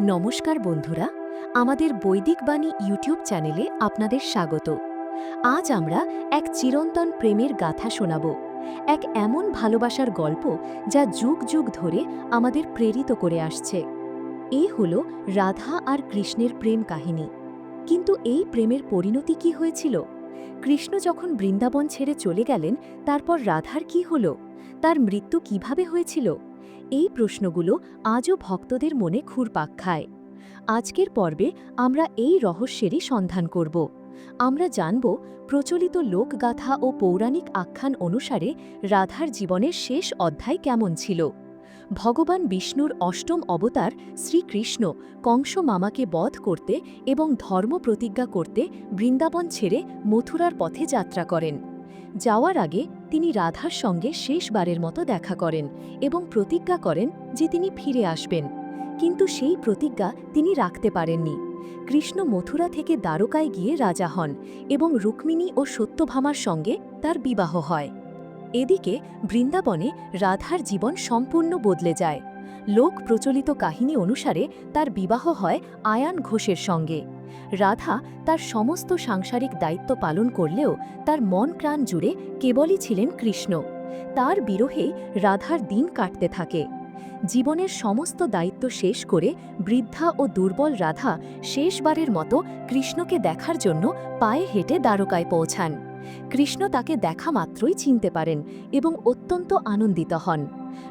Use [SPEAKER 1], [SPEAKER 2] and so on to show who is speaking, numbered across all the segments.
[SPEAKER 1] নমস্কার বন্ধুরা, আমাদের বৈদিক বাণী ইউটিউব চ্যানেলে আপনাদের স্বাগত। আজ আমরা এক চিরন্তন প্রেমের গাথা শোনাব, এক এমন ভালোবাসার গল্প যা যুগ যুগ ধরে আমাদের প্রেরিত করে আসছে। এ হল রাধা আর কৃষ্ণের প্রেম কাহিনী। কিন্তু এই প্রেমের পরিণতি কি হয়েছিল? কৃষ্ণ যখন বৃন্দাবন ছেড়ে চলে গেলেন, তারপর রাধার কি হল? তার মৃত্যু কীভাবে হয়েছিল? এই প্রশ্নগুলো আজও ভক্তদের মনে ঘুরপাক খায়। আজকের পর্বে আমরা এই রহস্যেরই সন্ধান করব। আমরা জানব প্রচলিত লোকগাথা ও পৌরাণিক আখ্যান অনুসারে রাধার জীবনের শেষ অধ্যায় কেমন ছিল? ভগবান বিষ্ণুর অষ্টম অবতার শ্রীকৃষ্ণ কংস মামাকে বধ করতে এবং ধর্ম প্রতিজ্ঞা করতে বৃন্দাবন ছেড়ে মথুরার পথে যাত্রা করেন। যাওয়ার আগে তিনি রাধার সঙ্গে শেষবারের মতো দেখা করেন এবং প্রতিজ্ঞা করেন যে তিনি ফিরে আসবেন। কিন্তু সেই প্রতিজ্ঞা তিনি রাখতে পারেননি। কৃষ্ণ মথুরা থেকে দ্বারকায় গিয়ে রাজা হন এবং রুক্মিণী ও সত্যভামার সঙ্গে তার বিবাহ হয়। এদিকে বৃন্দাবনে রাধার জীবন সম্পূর্ণ বদলে যায়। লোক প্রচলিত কাহিনী অনুসারে তার বিবাহ হয় আয়ান ঘোষের সঙ্গে। রাধা তার সমস্ত সাংসারিক দায়িত্ব পালন করলেও তার মন প্রাণ জুড়ে কেবলই ছিলেন কৃষ্ণ। তার বিরহেই রাধার দিন কাটতে থাকে। জীবনের সমস্ত দায়িত্ব শেষ করে বৃদ্ধা ও দুর্বল রাধা শেষবারের মতো কৃষ্ণকে দেখার জন্য পায়ে হেঁটে দ্বারকায় পৌঁছান। কৃষ্ণ তাকে দেখা মাত্রই চিনতে পারেন এবং অত্যন্ত আনন্দিত হন।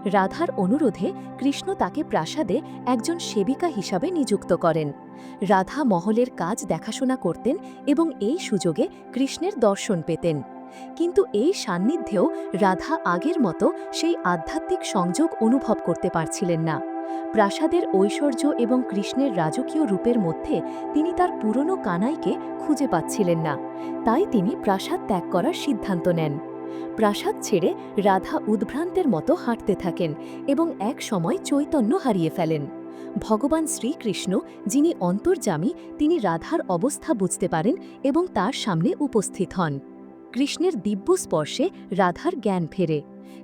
[SPEAKER 1] রাধার অনুরোধে কৃষ্ণ তাকে প্রাসাদে একজন সেবিকা হিসাবে নিযুক্ত করেন। রাধা মহলের কাজ দেখাশোনা করতেন এবং এই সুযোগে কৃষ্ণের দর্শন পেতেন। কিন্তু এই সান্নিধ্যেও রাধা আগের মতো সেই আধ্যাত্মিক সংযোগ অনুভব করতে পারছিলেন না। প্রাসাদের ঐশ্বর্য এবং কৃষ্ণের রাজকীয় রূপের মধ্যে তিনি তার পুরনো কানাইকে খুঁজে পাচ্ছিলেন না। তাই তিনি প্রাসাদ ত্যাগ করার সিদ্ধান্ত নেন। প্রাসাদ ছেড়ে রাধা উদ্ভ্রান্তের মতো হাঁটতে থাকেন এবং এক সময় চৈতন্য হারিয়ে ফেলেন। ভগবান শ্রীকৃষ্ণ, যিনি অন্তর্যামী, তিনি রাধার অবস্থা বুঝতে পারেন এবং তার সামনে উপস্থিত হন। কৃষ্ণের দিব্য স্পর্শে রাধার জ্ঞান ফেরে।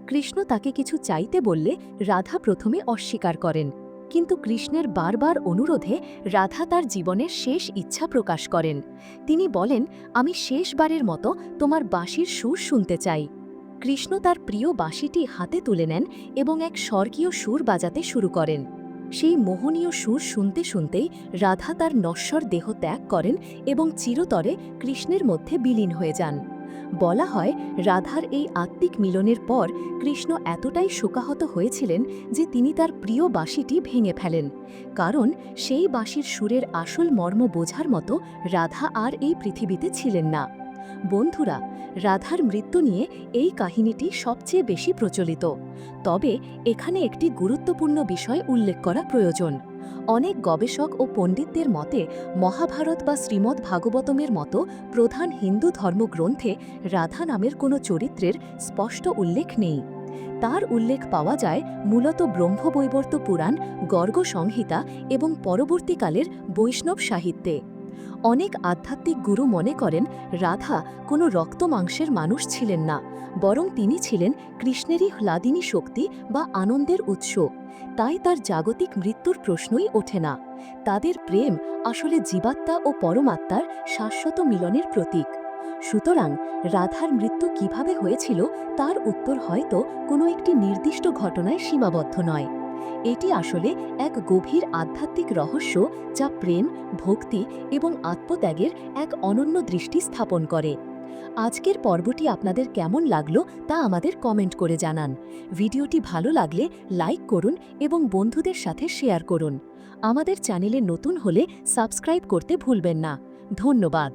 [SPEAKER 1] কৃষ্ণ তাকে কিছু চাইতে বললে রাধা প্রথমে অস্বীকার করেন। কিন্তু কৃষ্ণের বারবার অনুরোধে রাধা তার জীবনের শেষ ইচ্ছা প্রকাশ করেন। তিনি বলেন, আমি শেষবারের মতো তোমার বাঁশির সুর শুনতে চাই। কৃষ্ণ তার প্রিয় বাঁশিটি হাতে তুলে নেন এবং এক স্বর্গীয় সুর বাজাতে শুরু করেন। সেই মোহনীয় সুর শুনতে শুনতেই রাধা তার নশ্বর দেহ ত্যাগ করেন এবং চিরতরে কৃষ্ণের মধ্যে বিলীন হয়ে যান। বলা হয়, রাধার এই আত্মিক মিলনের পর কৃষ্ণ এতটাই শোকাহত হয়েছিলেন যে তিনি তার প্রিয় বাঁশিটি ভেঙে ফেলেন। কারণ সেই বাঁশির সুরের আসল মর্ম বোঝার মতো রাধা আর এই পৃথিবীতে ছিলেন না। বন্ধুরা, রাধার মৃত্যু নিয়ে এই কাহিনীটি সবচেয়ে বেশি প্রচলিত। তবে এখানে একটি গুরুত্বপূর্ণ বিষয় উল্লেখ করা প্রয়োজন। অনেক গবেষক ও পণ্ডিতদের মতে, মহাভারত বা শ্রীমদ্ ভাগবতমের মতো প্রধান হিন্দু ধর্মগ্রন্থে রাধা নামের কোনো চরিত্রের স্পষ্ট উল্লেখ নেই। তার উল্লেখ পাওয়া যায় মূলত ব্রহ্মবৈবর্ত পুরাণ, গর্গ সংহিতা এবং পরবর্তীকালের বৈষ্ণব সাহিত্যে। অনেক আধ্যাত্মিক গুরু মনে করেন রাধা কোনো রক্ত মাংসের মানুষ ছিলেন না, বরং তিনি ছিলেন কৃষ্ণেরই হ্লাদিনী শক্তি বা আনন্দের উৎস। তাই তার জাগতিক মৃত্যুর প্রশ্নই ওঠে না। তাদের প্রেম আসলে জীবাত্মা ও পরমাত্মার শাশ্বত মিলনের প্রতীক। সুতরাং রাধার মৃত্যু কীভাবে হয়েছিল তার উত্তর হয়তো কোনো একটি নির্দিষ্ট ঘটনায় সীমাবদ্ধ নয়। এটি আসলে এক গভীর আধ্যাত্মিক রহস্য যা প্রেম, ভক্তি এবং আত্মত্যাগের এক অনন্য দৃষ্টি স্থাপন করে। আজকের পর্বটি আপনাদের কেমন লাগল তা আমাদের কমেন্ট করে জানান। ভিডিওটি ভালো লাগলে লাইক করুন এবং বন্ধুদের সাথে শেয়ার করুন। আমাদের চ্যানেলে নতুন হলে সাবস্ক্রাইব করতে ভুলবেন না। ধন্যবাদ।